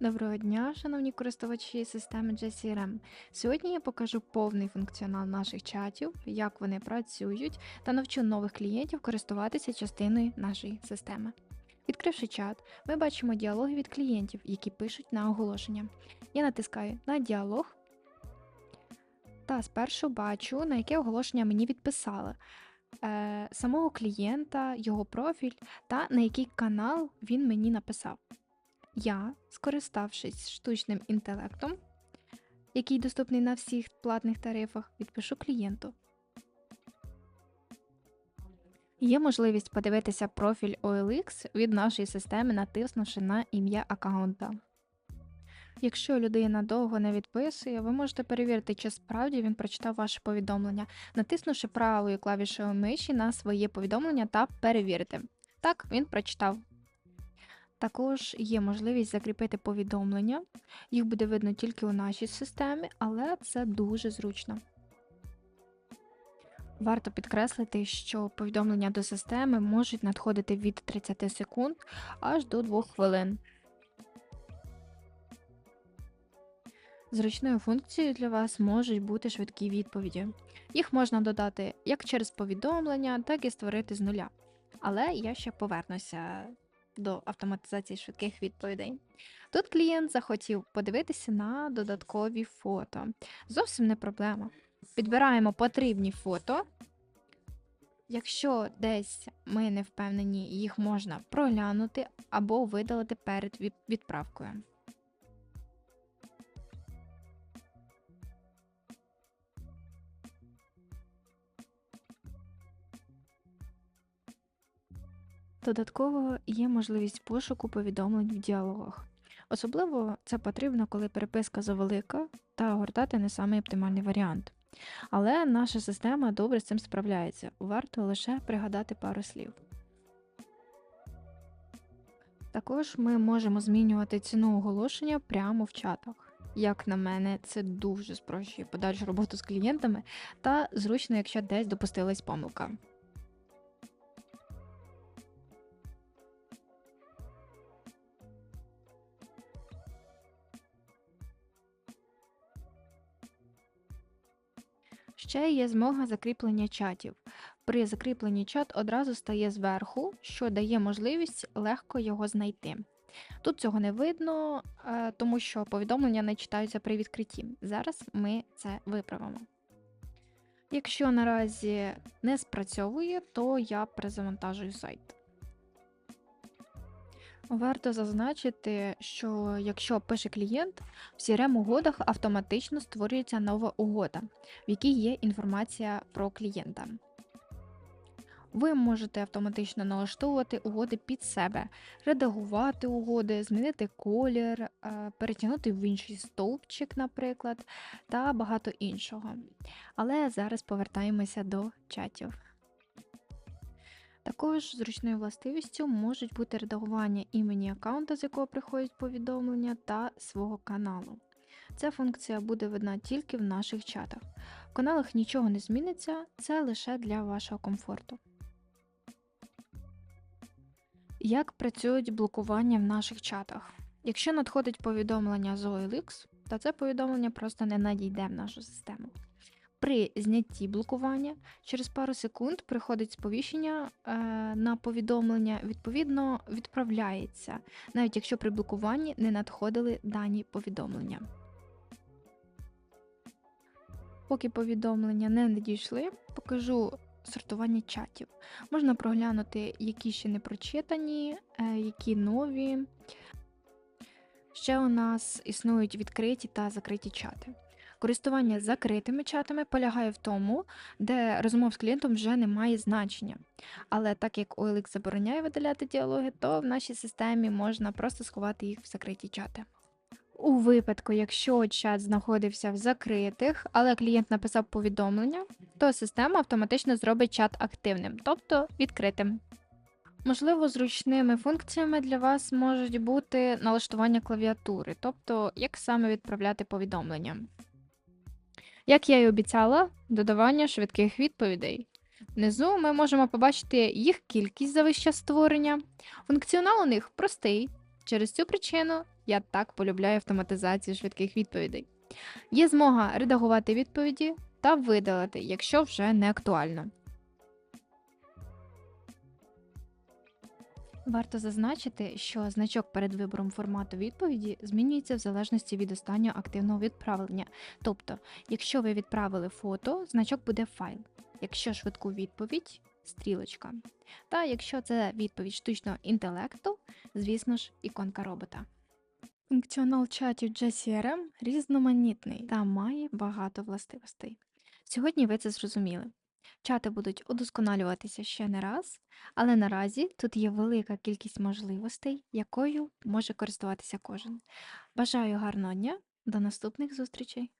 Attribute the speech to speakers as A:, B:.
A: Доброго дня, шановні користувачі системи JCRM. Сьогодні я покажу повний функціонал наших чатів, як вони працюють, та навчу нових клієнтів користуватися частиною нашої системи. Відкривши чат, ми бачимо діалоги від клієнтів, які пишуть на оголошення. Я натискаю на діалог та спершу бачу, на яке оголошення мені відписали. Е, самого клієнта, його профіль та на який канал він мені написав. Я, скориставшись штучним інтелектом, який доступний на всіх платних тарифах, відпишу клієнту. Є можливість подивитися профіль OLX від нашої системи, натиснувши на ім'я аккаунта. Якщо людина довго не відписує, ви можете перевірити, чи справді він прочитав ваше повідомлення, натиснувши правою клавішою миші на своє повідомлення та перевірити. Так, він прочитав. Також є можливість закріпити повідомлення. Їх буде видно тільки у нашій системі, але це дуже зручно. Варто підкреслити, що повідомлення до системи можуть надходити від 30 секунд аж до 2 хвилин. Зручною функцією для вас можуть бути швидкі відповіді. Їх можна додати як через повідомлення, так і створити з нуля. Але я ще повернуся до автоматизації швидких відповідей. Тут клієнт захотів подивитися на додаткові фото. Зовсім не проблема. Підбираємо потрібні фото. Якщо десь ми не впевнені, їх можна проглянути або видалити перед відправкою. Додатково є можливість пошуку повідомлень в діалогах. Особливо це потрібно, коли переписка завелика та гортати не самий оптимальний варіант. Але наша система добре з цим справляється, варто лише пригадати пару слів. Також ми можемо змінювати ціну оголошення прямо в чатах. Як на мене, це дуже спрощує подальшу роботу з клієнтами та зручно, якщо десь допустилась помилка. Ще є змога закріплення чатів. При закріпленні чат одразу стає зверху, що дає можливість легко його знайти. Тут цього не видно, е, тому що повідомлення не читаються при відкритті. Зараз ми це виправимо. Якщо наразі не спрацьовує, то я перезавантажую сайт. Варто зазначити, що якщо пише клієнт, в crm угодах автоматично створюється нова угода, в якій є інформація про клієнта. Ви можете автоматично налаштовувати угоди під себе, редагувати угоди, змінити колір, е, перетягнути в інший стовпчик, наприклад, та багато іншого. Але зараз повертаємося до чатів. Також зручною властивістю можуть бути редагування імені аккаунта, з якого приходять повідомлення, та свого каналу. Ця функція буде видна тільки в наших чатах. В каналах нічого не зміниться, це лише для вашого комфорту. Як працюють блокування в наших чатах? Якщо надходить повідомлення з OLX, то це повідомлення просто не надійде в нашу систему. При знятті блокування через пару секунд приходить сповіщення е, на повідомлення, відповідно, відправляється, навіть якщо при блокуванні не надходили дані повідомлення. Поки повідомлення не надійшли, покажу сортування чатів. Можна проглянути, які ще не прочитані, е, які нові. Ще у нас існують відкриті та закриті чати. Користування закритими чатами полягає в тому, де розмов з клієнтом вже не має значення. Але так як OLX забороняє видаляти діалоги, то в нашій системі можна просто сховати їх в закриті чати. У випадку, якщо чат знаходився в закритих, але клієнт написав повідомлення, то система автоматично зробить чат активним, тобто відкритим. Можливо, зручними функціями для вас можуть бути налаштування клавіатури, тобто як саме відправляти повідомлення. Як я і обіцяла, додавання швидких відповідей. Внизу ми можемо побачити їх кількість за вище створення. Функціонал у них простий. Через цю причину Я так полюбляю автоматизацію швидких відповідей. Є змога редагувати відповіді та видалити, якщо вже не актуально. Варто зазначити, що значок перед вибором формату відповіді змінюється в залежності від останнього активного відправлення. Тобто, якщо ви відправили фото, значок буде файл. Якщо швидку відповідь стрілочка. Та якщо це відповідь штучного інтелекту, звісно ж, іконка робота. Функціонал чатів JCRM різноманітний та має багато властивостей. Сьогодні ви це зрозуміли. Чати будуть удосконалюватися ще не раз, але наразі тут є велика кількість можливостей, якою може користуватися кожен. Бажаю гарного дня, до наступних зустрічей!